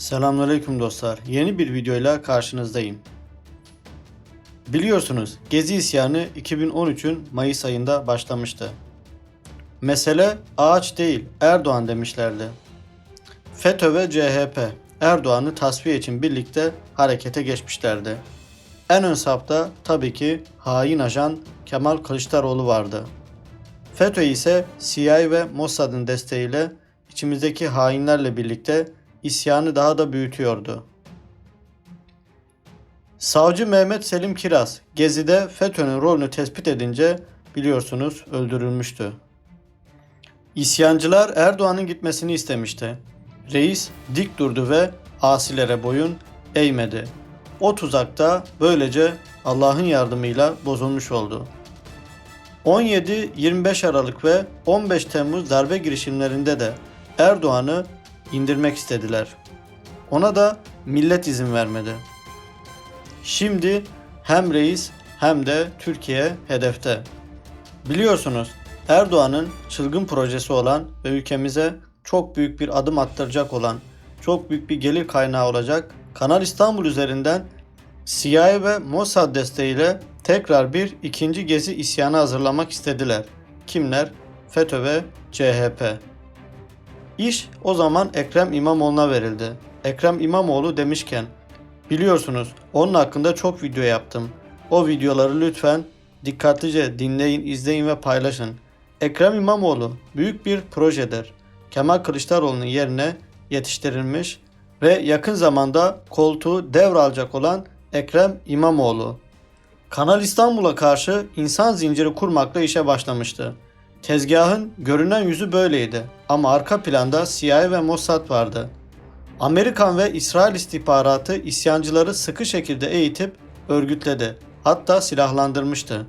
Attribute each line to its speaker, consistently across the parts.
Speaker 1: Selamünaleyküm dostlar. Yeni bir videoyla karşınızdayım. Biliyorsunuz Gezi isyanı 2013'ün Mayıs ayında başlamıştı. Mesele ağaç değil Erdoğan demişlerdi. FETÖ ve CHP Erdoğan'ı tasfiye için birlikte harekete geçmişlerdi. En ön safta tabii ki hain ajan Kemal Kılıçdaroğlu vardı. FETÖ ise CIA ve Mossad'ın desteğiyle içimizdeki hainlerle birlikte isyanı daha da büyütüyordu. Savcı Mehmet Selim Kiraz Gezi'de FETÖ'nün rolünü tespit edince biliyorsunuz öldürülmüştü. İsyancılar Erdoğan'ın gitmesini istemişti. Reis dik durdu ve asilere boyun eğmedi. O tuzakta böylece Allah'ın yardımıyla bozulmuş oldu. 17-25 Aralık ve 15 Temmuz darbe girişimlerinde de Erdoğan'ı indirmek istediler. Ona da millet izin vermedi. Şimdi hem reis hem de Türkiye hedefte. Biliyorsunuz Erdoğan'ın çılgın projesi olan ve ülkemize çok büyük bir adım attıracak olan, çok büyük bir gelir kaynağı olacak Kanal İstanbul üzerinden CIA ve Mossad desteğiyle tekrar bir ikinci gezi isyanı hazırlamak istediler. Kimler? FETÖ ve CHP. İş o zaman Ekrem İmamoğlu'na verildi. Ekrem İmamoğlu demişken biliyorsunuz onun hakkında çok video yaptım. O videoları lütfen dikkatlice dinleyin, izleyin ve paylaşın. Ekrem İmamoğlu büyük bir projedir. Kemal Kılıçdaroğlu'nun yerine yetiştirilmiş ve yakın zamanda koltuğu devralacak olan Ekrem İmamoğlu. Kanal İstanbul'a karşı insan zinciri kurmakla işe başlamıştı. Tezgahın görünen yüzü böyleydi ama arka planda CIA ve Mossad vardı. Amerikan ve İsrail istihbaratı isyancıları sıkı şekilde eğitip örgütledi. Hatta silahlandırmıştı.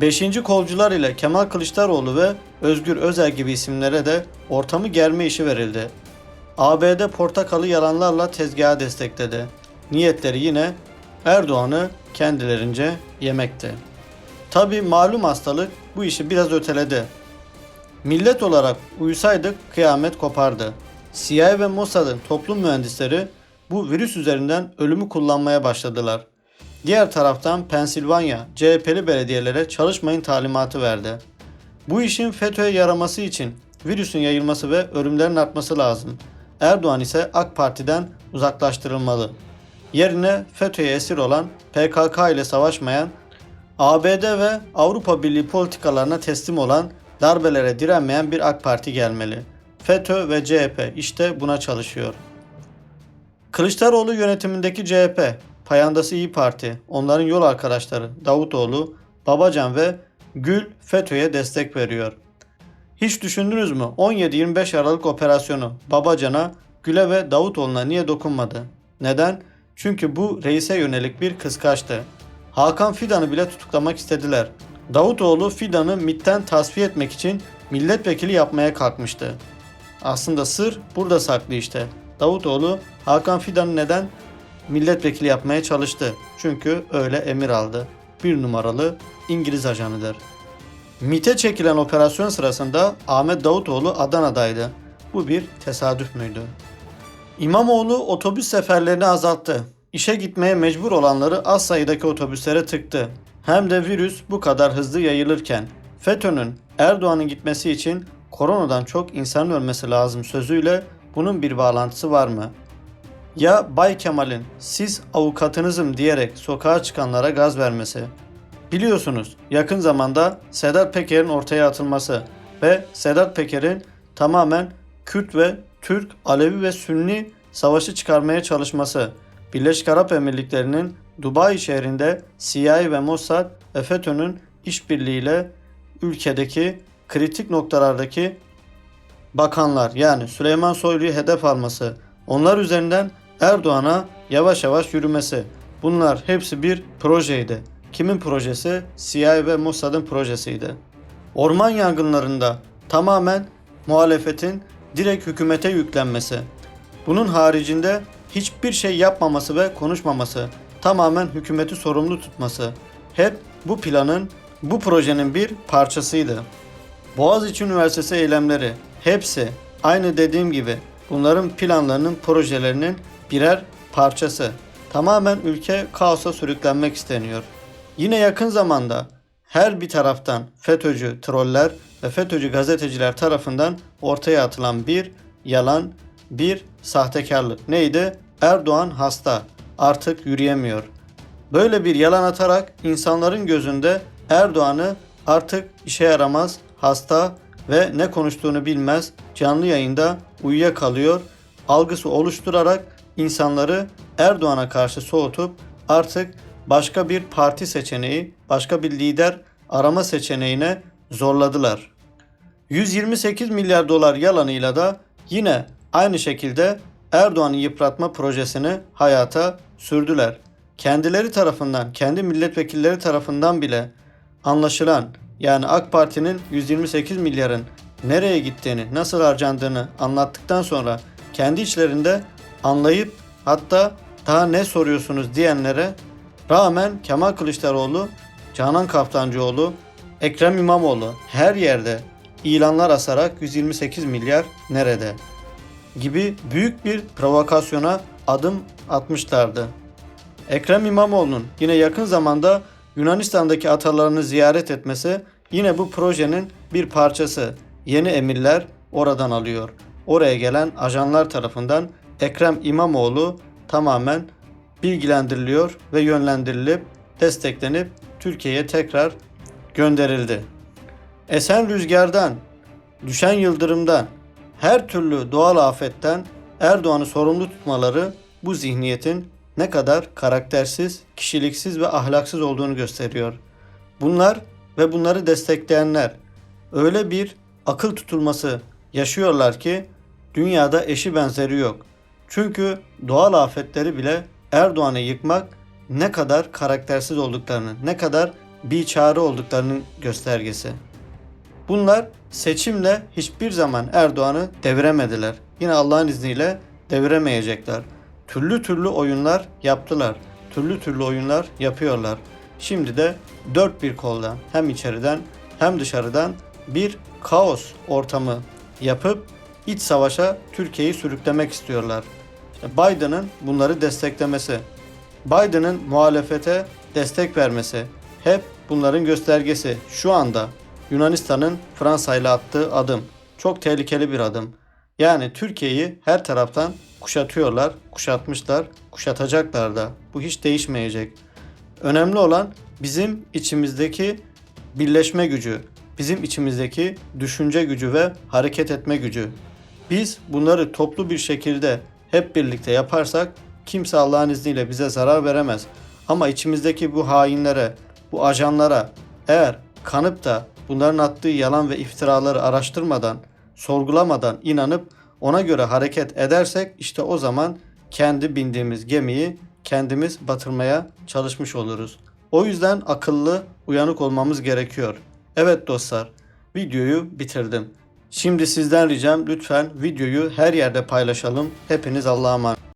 Speaker 1: 5. kolcular ile Kemal Kılıçdaroğlu ve Özgür Özel gibi isimlere de ortamı germe işi verildi. ABD portakalı yalanlarla tezgaha destekledi. Niyetleri yine Erdoğan'ı kendilerince yemekti. Tabi malum hastalık bu işi biraz öteledi. Millet olarak uyusaydık kıyamet kopardı. CIA ve Mossad'ın toplum mühendisleri bu virüs üzerinden ölümü kullanmaya başladılar. Diğer taraftan Pensilvanya CHP'li belediyelere çalışmayın talimatı verdi. Bu işin FETÖ'ye yaraması için virüsün yayılması ve ölümlerin artması lazım. Erdoğan ise AK Parti'den uzaklaştırılmalı. Yerine FETÖ'ye esir olan PKK ile savaşmayan ABD ve Avrupa Birliği politikalarına teslim olan, darbelere direnmeyen bir AK Parti gelmeli. FETÖ ve CHP işte buna çalışıyor. Kılıçdaroğlu yönetimindeki CHP, payandası İyi Parti, onların yol arkadaşları Davutoğlu, Babacan ve Gül FETÖ'ye destek veriyor. Hiç düşündünüz mü 17-25 Aralık operasyonu Babacan'a, Gül'e ve Davutoğlu'na niye dokunmadı? Neden? Çünkü bu reise yönelik bir kıskaçtı. Hakan Fidan'ı bile tutuklamak istediler. Davutoğlu Fidan'ı MİT'ten tasfiye etmek için milletvekili yapmaya kalkmıştı. Aslında sır burada saklı işte. Davutoğlu Hakan Fidan'ı neden milletvekili yapmaya çalıştı? Çünkü öyle emir aldı. Bir numaralı İngiliz ajanıdır. MİT'e çekilen operasyon sırasında Ahmet Davutoğlu Adana'daydı. Bu bir tesadüf müydü? İmamoğlu otobüs seferlerini azalttı. İşe gitmeye mecbur olanları az sayıdaki otobüslere tıktı. Hem de virüs bu kadar hızlı yayılırken FETÖ'nün Erdoğan'ın gitmesi için koronadan çok insanın ölmesi lazım sözüyle bunun bir bağlantısı var mı? Ya Bay Kemal'in siz avukatınızım diyerek sokağa çıkanlara gaz vermesi? Biliyorsunuz yakın zamanda Sedat Peker'in ortaya atılması ve Sedat Peker'in tamamen Kürt ve Türk, Alevi ve Sünni savaşı çıkarmaya çalışması, Birleşik Arap Emirlikleri'nin Dubai şehrinde CIA ve Mossad ve FETÖ'nün işbirliğiyle ülkedeki kritik noktalardaki bakanlar yani Süleyman Soylu'yu hedef alması, onlar üzerinden Erdoğan'a yavaş yavaş yürümesi. Bunlar hepsi bir projeydi. Kimin projesi? CIA ve Mossad'ın projesiydi. Orman yangınlarında tamamen muhalefetin direkt hükümete yüklenmesi. Bunun haricinde hiçbir şey yapmaması ve konuşmaması, tamamen hükümeti sorumlu tutması hep bu planın, bu projenin bir parçasıydı. Boğaziçi Üniversitesi eylemleri hepsi aynı dediğim gibi bunların planlarının, projelerinin birer parçası. Tamamen ülke kaosa sürüklenmek isteniyor. Yine yakın zamanda her bir taraftan FETÖ'cü troller ve FETÖ'cü gazeteciler tarafından ortaya atılan bir yalan, bir sahtekarlık. Neydi? Erdoğan hasta, artık yürüyemiyor. Böyle bir yalan atarak insanların gözünde Erdoğan'ı artık işe yaramaz, hasta ve ne konuştuğunu bilmez canlı yayında uyuyakalıyor algısı oluşturarak insanları Erdoğan'a karşı soğutup artık başka bir parti seçeneği, başka bir lider arama seçeneğine zorladılar. 128 milyar dolar yalanıyla da yine aynı şekilde Erdoğan'ı yıpratma projesini hayata sürdüler. Kendileri tarafından, kendi milletvekilleri tarafından bile anlaşılan yani AK Parti'nin 128 milyarın nereye gittiğini, nasıl harcandığını anlattıktan sonra kendi içlerinde anlayıp hatta daha ne soruyorsunuz diyenlere rağmen Kemal Kılıçdaroğlu, Canan Kaftancıoğlu, Ekrem İmamoğlu her yerde ilanlar asarak 128 milyar nerede gibi büyük bir provokasyona adım atmışlardı. Ekrem İmamoğlu'nun yine yakın zamanda Yunanistan'daki atalarını ziyaret etmesi yine bu projenin bir parçası. Yeni emirler oradan alıyor. Oraya gelen ajanlar tarafından Ekrem İmamoğlu tamamen bilgilendiriliyor ve yönlendirilip desteklenip Türkiye'ye tekrar gönderildi. Esen rüzgardan, düşen yıldırımdan, her türlü doğal afetten Erdoğan'ı sorumlu tutmaları bu zihniyetin ne kadar karaktersiz, kişiliksiz ve ahlaksız olduğunu gösteriyor. Bunlar ve bunları destekleyenler öyle bir akıl tutulması yaşıyorlar ki dünyada eşi benzeri yok. Çünkü doğal afetleri bile Erdoğan'ı yıkmak ne kadar karaktersiz olduklarını, ne kadar biçare olduklarının göstergesi. Bunlar seçimle hiçbir zaman Erdoğan'ı deviremediler. Yine Allah'ın izniyle deviremeyecekler. Türlü türlü oyunlar yaptılar. Türlü türlü oyunlar yapıyorlar. Şimdi de dört bir koldan hem içeriden hem dışarıdan bir kaos ortamı yapıp iç savaşa Türkiye'yi sürüklemek istiyorlar. İşte Biden'ın bunları desteklemesi, Biden'ın muhalefete destek vermesi hep bunların göstergesi. Şu anda Yunanistan'ın Fransa ile attığı adım çok tehlikeli bir adım. Yani Türkiye'yi her taraftan kuşatıyorlar, kuşatmışlar, kuşatacaklar da. Bu hiç değişmeyecek. Önemli olan bizim içimizdeki birleşme gücü, bizim içimizdeki düşünce gücü ve hareket etme gücü. Biz bunları toplu bir şekilde hep birlikte yaparsak kimse Allah'ın izniyle bize zarar veremez. Ama içimizdeki bu hainlere, bu ajanlara eğer kanıp da bunların attığı yalan ve iftiraları araştırmadan, sorgulamadan inanıp ona göre hareket edersek işte o zaman kendi bindiğimiz gemiyi kendimiz batırmaya çalışmış oluruz. O yüzden akıllı, uyanık olmamız gerekiyor. Evet dostlar, videoyu bitirdim. Şimdi sizden ricam lütfen videoyu her yerde paylaşalım. Hepiniz Allah'a emanet.